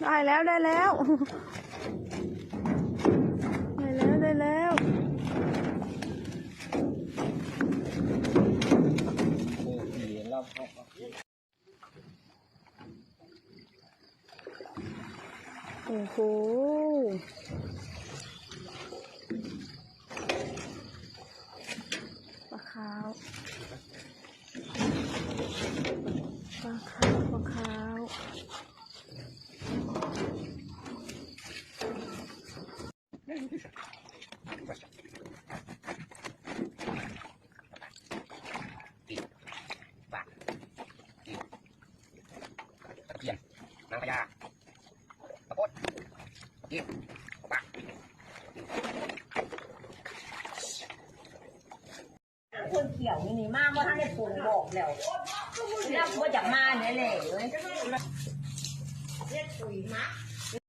ได้แล้วได้แล้ว ได้แล้วได้แล้วโอ้โหปลาขาวปลาขาวปลาขาว ตะ เกียนนางพญาตะโพดกินปะคนเขียวนี่นี่มากว่าท่านได้ปลูกบอกแล้วแล้วว่าจะมาเนี่ยแหละเว้ยเรียกปุ๋ยมัก